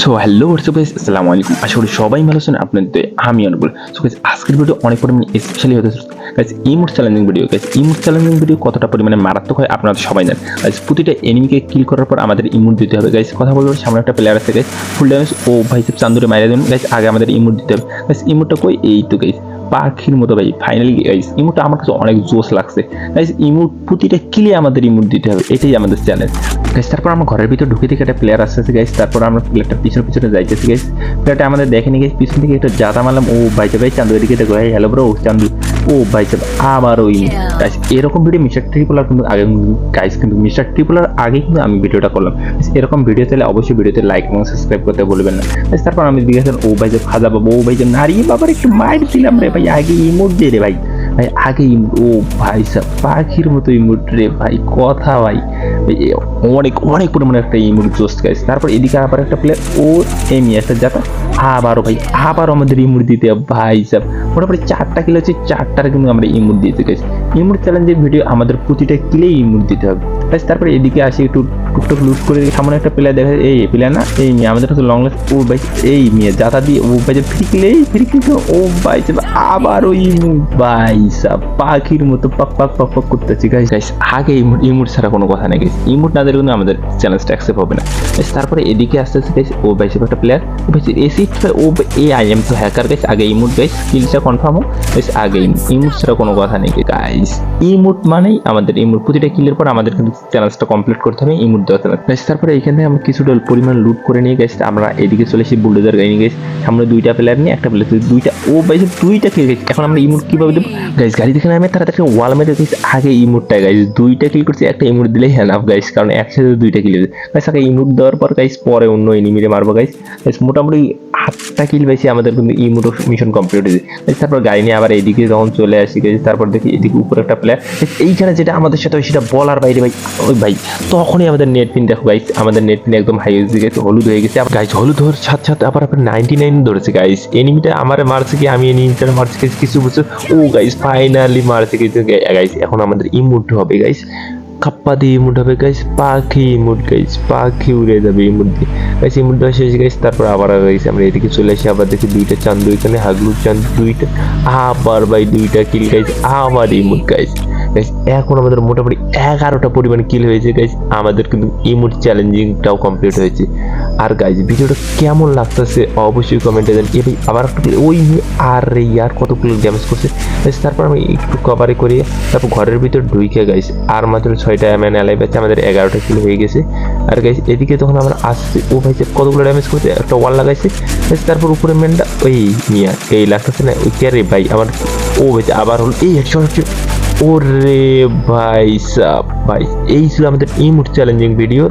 So hello WhatsApp guys আসসালামু আলাইকুম আশা করি সবাই ভালো আছেন, আপনাদের, আমি অনুকূল সো গাইস আজকের ভিডিও অনেক পরিমাণে স্পেশালি হতে guys emote challenging video guys emote challenging video কতটা পরিমাণে মারাত্মক হয় আপনারা সবাই জানেন। গাইস প্রতিটা এনিমিকে কিল করার পর আমাদের ইমোট দিতে হবে। গাইস কথা বলব, সামনে একটা প্লেয়ার আছে গাইস ফুল ড্যামেজ ও ভাইসেপ চান্দুরে মারিয়ে দেবেন। গাইস আগে আমাদের ইমোট দিতে হবে। গাইস ইমোটটা কই? এই তো গাইস পাখির মতো ভাই ফাইনালি গাইস ইমোটটা আমার কাছে অনেক জোস লাগছে। গাইস ইমোট প্রতিটা কিলে আমাদের ইমোট দিতে হবে, এটাই আমাদের চ্যালেঞ্জ গাইস তারপর আমরা ঘরের ভিতর ঢুকে থেকে একটা প্লেয়ার আসতেছে গাইস তারপর আমরা প্লেয়ারটা পিছনে পিছনে যাইতেছি গাইস প্লেয়ারটা আমাদের দেখেনি গাইস পিছন থেকে একটা জাদা মারলাম। ও বাইতে ভাই চান্দু এদিকে দেখো হ্যালো ব্রো চান্দু। ও ভাই সাহেব আবার ওই গাইস এরকম ভিডিও মিস্টার ট্রিপলার কিন্তু আগে গাইস কিন্তু মিস্টার ট্রিপলার আগে কিন্তু আমি ভিডিওটা করলাম। এরকম ভিডিও চাইলে অবশ্যই ভিডিওতে লাইক এবং সাবস্ক্রাইব করতে বলবেন না। তারপর আমি জিজ্ঞাসা ও ভাই সাহেব, খাজা বাবু, ও ভাই সাহেব, নারী বাবার একটু মাইন্ড দিলাম রে ভাই, আগে ইমোট দে রে ভাই। ভাই, আগে ও ভাই সাহ পাখির মতো ইমোট রে ভাই, কথা ভাই। অনেক অনেক পরিমাণে একটা ইমোট জোস্ট গাইছে তারপর এদিকে আবার একটা প্লেয়ার ও এমি একটা জাতা আবারও ভাই, আবারও আমাদের ইমোট দিতে ভাই সাহ মোটামুটি চারটা কিলো হচ্ছে, চারটার কিন্তু আমরা ইমোট দিতে গেছি ইমোট চ্যালেঞ্জের ভিডিও আমাদের প্রতিটা কিলেই ইমোট দিতে হবে। তারপরে এদিকে আসি একটু টুকটুক লুট করে সামনে একটা প্লেয়ার দেখা এই প্লেয়ার না? এই মেয়ে। আমাদের কাছে লং লেস ও ভাই, এই মেয়ে। জাতা দিয়ে ও ভাই যে ফ্রি কিলে ও ভাই আবার ওই ভাই সাহ পাখির মতো পাক পাক পাক পাক করতেছি। গাইস গাইস আগে ইমোট ইমোট ছাড়া কোনো কথা নেই গাইস ইমোট না দিলে কিন্তু আমাদের চ্যালেঞ্জটা অ্যাকসেপ্ট হবে না। তারপরে এদিকে আসতে আসতে গাইস ও সে একটা প্লেয়ার ও ভাই এসি ও এ আই এম তো হ্যাকার গাইস আগে ইমোট গাইস স্কিলটা কনফার্ম হোক। গাইস আগে ইমোট ছাড়া কোনো কথা নেই গাইস ইমোট মানেই আমাদের ইমোট প্রতিটা কিলের পর আমাদের কিন্তু চ্যালেঞ্জটা কমপ্লিট করতে হবে। ইমোট দেওয়া লাগবে গাইস তারপরে এখানে থেকে আমরা কিছুটা পরিমাণ লুট করে নিয়ে গেছি আমরা এদিকে চলে এসেছি বুলডোজার গাড়ি নিয়ে গেছি সামনে দুইটা প্লেয়ার নিয়ে, একটা প্লেয়ার দুইটা ও ভাই দুইটা কিল গেছি এখন আমরা ইমোট কীভাবে দেবো? গাইস গাড়ি দেখে নামে তারা তাকে ওয়াল মেরে গেছি আগে ইমোটটা গাইস দুইটা কিল করছি, একটা ইমোট দিলেই হ্যাঁ গাইস কারণ একসাথে দুইটা কিল গাইস আগে ইমোট দেওয়ার পর গাইস পরে অন্য এনিমিরে মারবো গাইস গাইস মোটামুটি আটটা কিল বেশি আমাদের কিন্তু ইমোট মিশন কমপ্লিট হয়েছে। তারপর গাড়ি নিয়ে আবার এদিকে যখন চলে আসি তারপর দেখি এদিকে উপরে একটা প্লেয়ার এইখানে যেটা আমাদের সাথে সেটা বলার বাইরে ভাই, ওই ভাই, তখনই আমাদের নেট পিন দেখো গাইস আমাদের নেট পিন একদম হাই হয়ে গেছে হলুদ হয়ে গেছে। গাইস হলুদ হওয়ার সাথে সাথে আবার আপনার নাইনটি নাইন ধরেছে গাইস এনিমিটা আমার মারছে কি, আমি এনিমিটা মারছি কিছু বুঝছ? ও গাইস ফাইনালি মারছে কিছু গাইস এখন আমাদের ইমোট হবে গাইস কাপ্পা দিয়ে ইমোট হবে। গাইস পাখি ইমোট গাইস পাখি উড়ে যাবে ইমোট দিয়ে গাইস ইমোট দেওয়া শেষ গাইস তারপর আবার গাইস আমরা এদিকে চলে আসি, আবার দেখি দুইটা চাঁদ এখানে হাগলু চাঁদ, দুইটা, আবার ভাই দুইটা কিল গাইস আবার ইমোট গাইস গাইস এখন আমাদের মোটামুটি এগারোটা পরিমাণ কিল হয়েছে গাইস আমাদের কিন্তু ইমোট চ্যালেঞ্জিংটাও কমপ্লিট হয়েছে। আর গাইস ভিডিওটা কেমন লাগতেছে অবশ্যই কমেন্টে দেন এ ভাই আবার একটা ওই আর রে ইয়ার কতগুলো ড্যামেজ করছে। তারপর আমি একটু কভারে করি। তারপর ঘরের ভিতর ঢুইকে গাইস আর মাত্র ছয়টা এমএন অ্যালাই আছে, আমাদের এগারোটা কিল হয়ে গেছে। আর গাইস এদিকে তখন আমরা আসছে, ও ভাইছে কতগুলো ড্যামেজ করছে, একটা ওয়াল লাগাইছে। তারপর উপরে মেনটা ওই মিয়া, এই লাগতেছে না, ওই কে ভাই, আমার ও ভাই আবার হলো, এই হেডশট হচ্ছে ওরে ভাই সাব ভাই, এই ছিল আমাদের ইমোট চ্যালেঞ্জিং ভিডিও